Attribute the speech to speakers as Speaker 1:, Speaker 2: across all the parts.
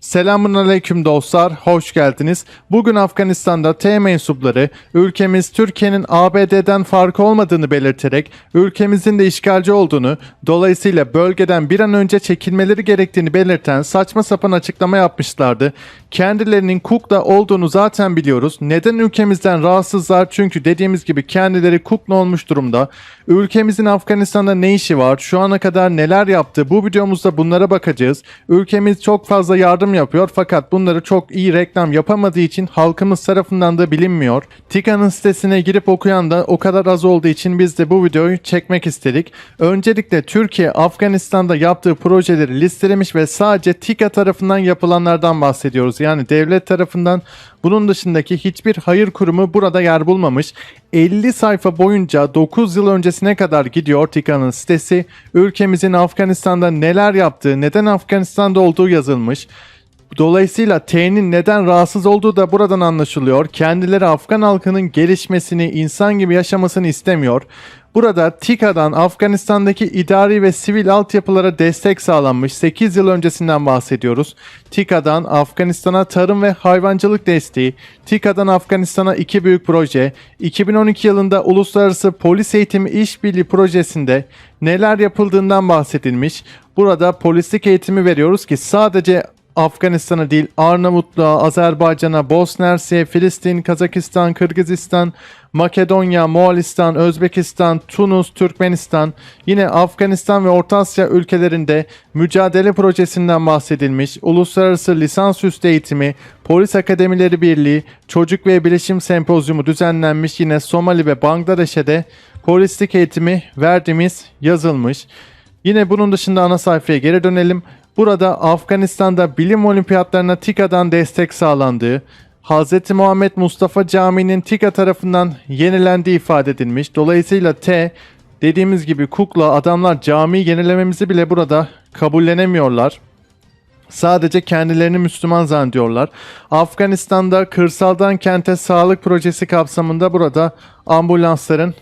Speaker 1: Selamun aleyküm dostlar, hoş geldiniz. Bugün Afganistan'da T mensupları ülkemiz Türkiye'nin ABD'den farkı olmadığını belirterek ülkemizin de işgalci olduğunu, dolayısıyla bölgeden bir an önce çekilmeleri gerektiğini belirten saçma sapan açıklama yapmışlardı. Kendilerinin kukla olduğunu zaten biliyoruz. Neden ülkemizden rahatsızlar? Çünkü dediğimiz gibi kendileri kukla olmuş durumda. Ülkemizin Afganistan'da ne işi var? Şu ana kadar neler yaptı? Bu videomuzda bunlara bakacağız. Ülkemiz çok fazla yardım yapıyor fakat bunları çok iyi reklam yapamadığı için halkımız tarafından da bilinmiyor. TİKA'nın sitesine girip okuyan da o kadar az olduğu için biz de bu videoyu çekmek istedik. Öncelikle Türkiye Afganistan'da yaptığı projeleri listelemiş ve sadece TİKA tarafından yapılanlardan bahsediyoruz. Yani devlet tarafından bunun dışındaki hiçbir hayır kurumu burada yer bulmamış. 50 sayfa boyunca 9 yıl öncesine kadar gidiyor TİKA'nın sitesi. Ülkemizin Afganistan'da neler yaptığı, neden Afganistan'da olduğu yazılmış. Dolayısıyla T'nin neden rahatsız olduğu da buradan anlaşılıyor. Kendileri Afgan halkının gelişmesini, insan gibi yaşamasını istemiyor. Burada TİKA'dan Afganistan'daki idari ve sivil altyapılara destek sağlanmış 8 yıl öncesinden bahsediyoruz. TİKA'dan Afganistan'a tarım ve hayvancılık desteği, TİKA'dan Afganistan'a iki büyük proje, 2012 yılında Uluslararası Polis Eğitimi İşbirliği Projesi'nde neler yapıldığından bahsedilmiş. Burada polislik eğitimi veriyoruz ki sadece Afganistan'a değil Arnavutluğa, Azerbaycan'a, Bosna Filistin, Kazakistan, Kırgızistan, Makedonya, Moğolistan, Özbekistan, Tunus, Türkmenistan, yine Afganistan ve Orta Asya ülkelerinde mücadele projesinden bahsedilmiş, uluslararası lisansüstü eğitimi, polis akademileri birliği, çocuk ve bilişim sempozyumu düzenlenmiş, yine Somali ve Bangladeş'e de polislik eğitimi verdiğimiz yazılmış. Yine bunun dışında ana sayfaya geri dönelim. Burada Afganistan'da bilim olimpiyatlarına TİKA'dan destek sağlandığı, Hz. Muhammed Mustafa Camii'nin TİKA tarafından yenilendiği ifade edilmiş. Dolayısıyla T dediğimiz gibi kukla adamlar camiyi yenilememizi bile burada kabullenemiyorlar. Sadece kendilerini Müslüman zannediyorlar. Afganistan'da kırsaldan kente sağlık projesi kapsamında burada ambulansların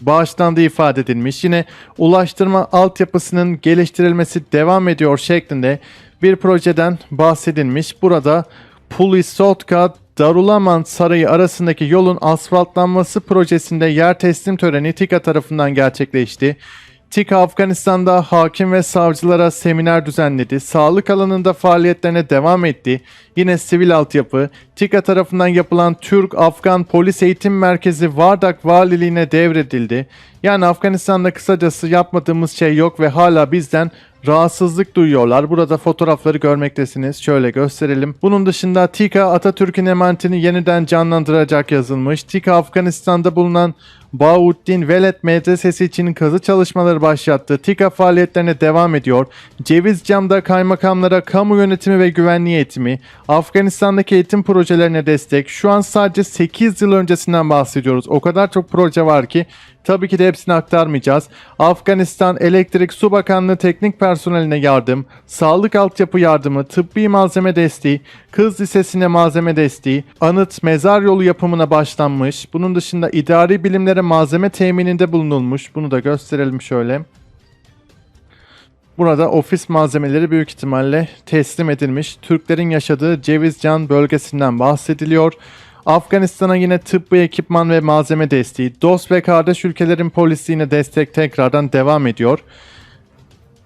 Speaker 1: bağışlandığı ifade edilmiş. Yine ulaştırma altyapısının geliştirilmesi devam ediyor şeklinde bir projeden bahsedilmiş. Burada Pulisotka Darulaman Sarayı arasındaki yolun asfaltlanması projesinde yer teslim töreni TİKA tarafından gerçekleşti. TİKA Afganistan'da hakim ve savcılara seminer düzenledi. Sağlık alanında faaliyetlerine devam etti. Yine sivil altyapı, TİKA tarafından yapılan Türk-Afgan Polis Eğitim Merkezi Vardak Valiliğine devredildi. Yani Afganistan'da kısacası yapmadığımız şey yok ve hala bizden rahatsızlık duyuyorlar. Burada fotoğrafları görmektesiniz. Şöyle gösterelim. Bunun dışında TİKA Atatürk'ün emanetini yeniden canlandıracak yazılmış. TİKA Afganistan'da bulunan Bahuddin Veled Medresesi için kazı çalışmaları başlattı. TİKA faaliyetlerine devam ediyor. Cevizcam'da kaymakamlara kamu yönetimi ve güvenliği eğitimi, Afganistan'daki eğitim projelerine destek. Şu an sadece 8 yıl öncesinden bahsediyoruz. O kadar çok proje var ki Tabii ki de hepsini aktarmayacağız. Afganistan Elektrik Su Bakanlığı teknik personeline yardım, sağlık altyapı yardımı, tıbbi malzeme desteği, kız lisesine malzeme desteği, anıt mezar yolu yapımına başlanmış. Bunun dışında idari bilimlere malzeme temininde bulunulmuş. Bunu da gösterelim şöyle. Burada ofis malzemeleri büyük ihtimalle teslim edilmiş. Türklerin yaşadığı Cevizcan bölgesinden bahsediliyor. Afganistan'a yine tıbbi ekipman ve malzeme desteği, dost ve kardeş ülkelerin polisliğine destek tekrardan devam ediyor.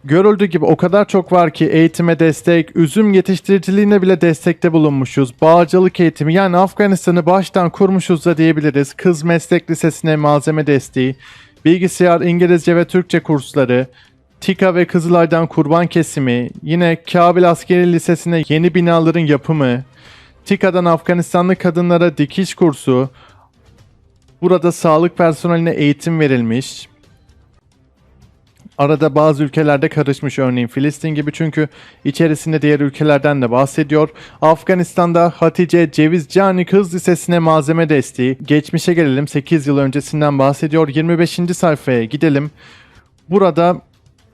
Speaker 1: Görüldüğü gibi o kadar çok var ki eğitime destek, üzüm yetiştiriciliğine bile destekte bulunmuşuz. Bağcılık eğitimi yani Afganistan'ı baştan kurmuşuz da diyebiliriz. Kız Meslek Lisesi'ne malzeme desteği, bilgisayar, İngilizce ve Türkçe kursları, TİKA ve Kızılay'dan kurban kesimi, yine Kabil Askeri Lisesi'ne yeni binaların yapımı, TİKA'dan Afganistanlı kadınlara dikiş kursu, burada sağlık personeline eğitim verilmiş. Arada bazı ülkelerde karışmış örneğin Filistin gibi çünkü içerisinde diğer ülkelerden de bahsediyor. Afganistan'da Hatice Ceviz Cani Kız Lisesi'ne malzeme desteği. Geçmişe gelelim 8 yıl öncesinden bahsediyor. 25. sayfaya gidelim. Burada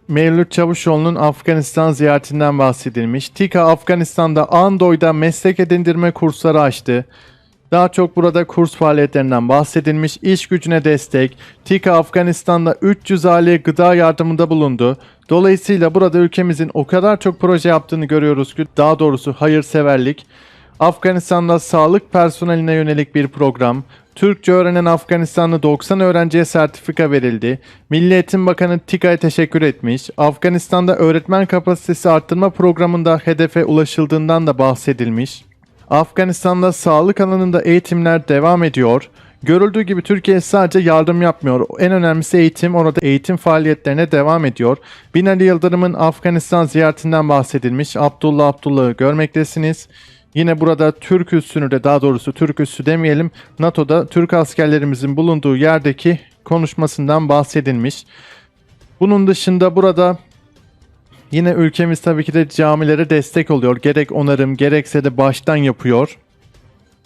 Speaker 1: Mevlüt Çavuşoğlu'nun Afganistan ziyaretinden bahsedilmiş. TİKA Afganistan'da Andoy'da meslek edindirme kursları açtı. Daha çok burada kurs faaliyetlerinden bahsedilmiş, iş gücüne destek, TİKA Afganistan'da 300 aileye gıda yardımında bulundu. Dolayısıyla burada ülkemizin o kadar çok proje yaptığını görüyoruz ki daha doğrusu hayırseverlik. Afganistan'da sağlık personeline yönelik bir program, Türkçe öğrenen Afganistanlı 90 öğrenciye sertifika verildi. Milli Eğitim Bakanı TİKA'ya teşekkür etmiş. Afganistan'da öğretmen kapasitesi arttırma programında hedefe ulaşıldığından da bahsedilmiş. Afganistan'da sağlık alanında eğitimler devam ediyor. Görüldüğü gibi Türkiye sadece yardım yapmıyor. En önemlisi eğitim. Orada eğitim faaliyetlerine devam ediyor. Binali Yıldırım'ın Afganistan ziyaretinden bahsedilmiş. Abdullah Abdullah'ı görmektesiniz. Yine burada Türk üssünü de daha doğrusu Türk üssü demeyelim. NATO'da Türk askerlerimizin bulunduğu yerdeki konuşmasından bahsedilmiş. Bunun dışında burada Yine ülkemiz tabii ki de camilere destek oluyor. Gerek onarım gerekse de baştan yapıyor.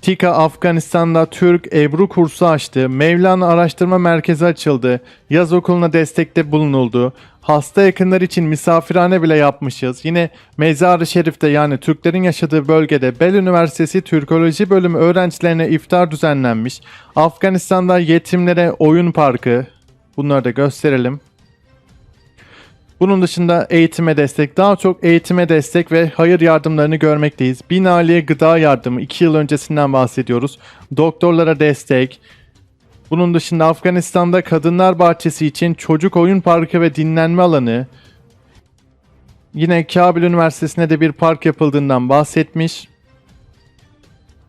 Speaker 1: TİKA Afganistan'da Türk Ebru kursu açtı. Mevlana Araştırma Merkezi açıldı. Yaz okuluna destekte bulunuldu. Hasta yakınlar için misafirhane bile yapmışız. Yine Mezar-ı Şerif'te yani Türklerin yaşadığı bölgede Bel Üniversitesi Türkoloji bölümü öğrencilerine iftar düzenlenmiş. Afganistan'da yetimlere oyun parkı. Bunları da gösterelim. Bunun dışında eğitime destek, daha çok eğitime destek ve hayır yardımlarını görmekteyiz. Binaliye gıda yardımı 2 yıl öncesinden bahsediyoruz. Doktorlara destek. Bunun dışında Afganistan'da Kadınlar Bahçesi için çocuk oyun parkı ve dinlenme alanı. Yine Kabil Üniversitesi'ne de bir park yapıldığından bahsetmiş.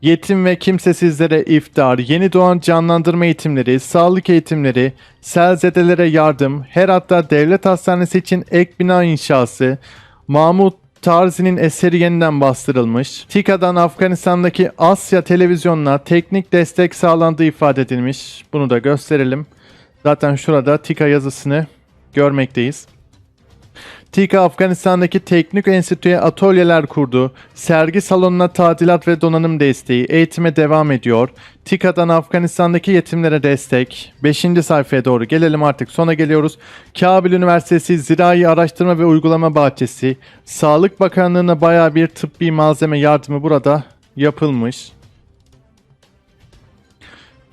Speaker 1: Yetim ve kimsesizlere iftar, yeni doğan canlandırma eğitimleri, sağlık eğitimleri, selzedelere yardım, Herat'ta devlet hastanesi için ek bina inşası, Mahmut Tarzi'nin eseri yeniden bastırılmış. TİKA'dan Afganistan'daki Asya televizyonuna teknik destek sağlandığı ifade edilmiş. Bunu da gösterelim. Zaten şurada TİKA yazısını görmekteyiz. TİKA Afganistan'daki teknik enstitüye atölyeler kurdu. Sergi salonuna tadilat ve donanım desteği, eğitime devam ediyor. TİKA'dan Afganistan'daki yetimlere destek. 5. sayfaya doğru gelelim artık sona geliyoruz. Kabil Üniversitesi Zirai Araştırma ve Uygulama Bahçesi. Sağlık Bakanlığı'na baya bir tıbbi malzeme yardımı burada yapılmış.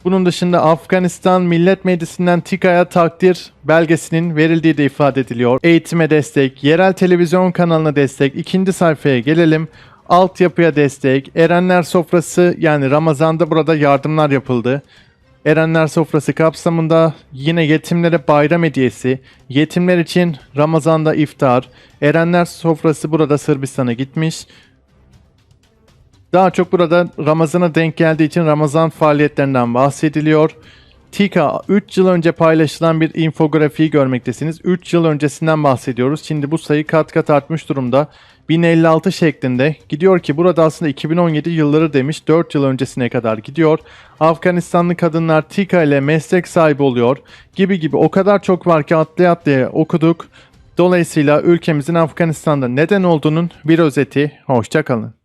Speaker 1: Bunun dışında Afganistan Millet Meclisi'nden TİKA'ya takdir belgesinin verildiği de ifade ediliyor. Eğitime destek, yerel televizyon kanalına destek. İkinci sayfaya gelelim. Altyapıya destek, Erenler Sofrası yani Ramazan'da burada yardımlar yapıldı. Erenler Sofrası kapsamında yine yetimlere bayram hediyesi, yetimler için Ramazan'da iftar, Erenler Sofrası burada Sırbistan'a gitmiş. Daha çok burada Ramazan'a denk geldiği için Ramazan faaliyetlerinden bahsediliyor. TİKA 3 yıl önce paylaşılan bir infografiyi görmektesiniz. 3 yıl öncesinden bahsediyoruz. Şimdi bu sayı kat kat artmış durumda. 1056 şeklinde. Gidiyor ki burada aslında 2017 yılları demiş. 4 yıl öncesine kadar gidiyor. Afganistanlı kadınlar TİKA ile meslek sahibi oluyor. Gibi gibi o kadar çok var ki atlaya atlaya okuduk. Dolayısıyla ülkemizin Afganistan'da neden olduğunun bir özeti. Hoşçakalın.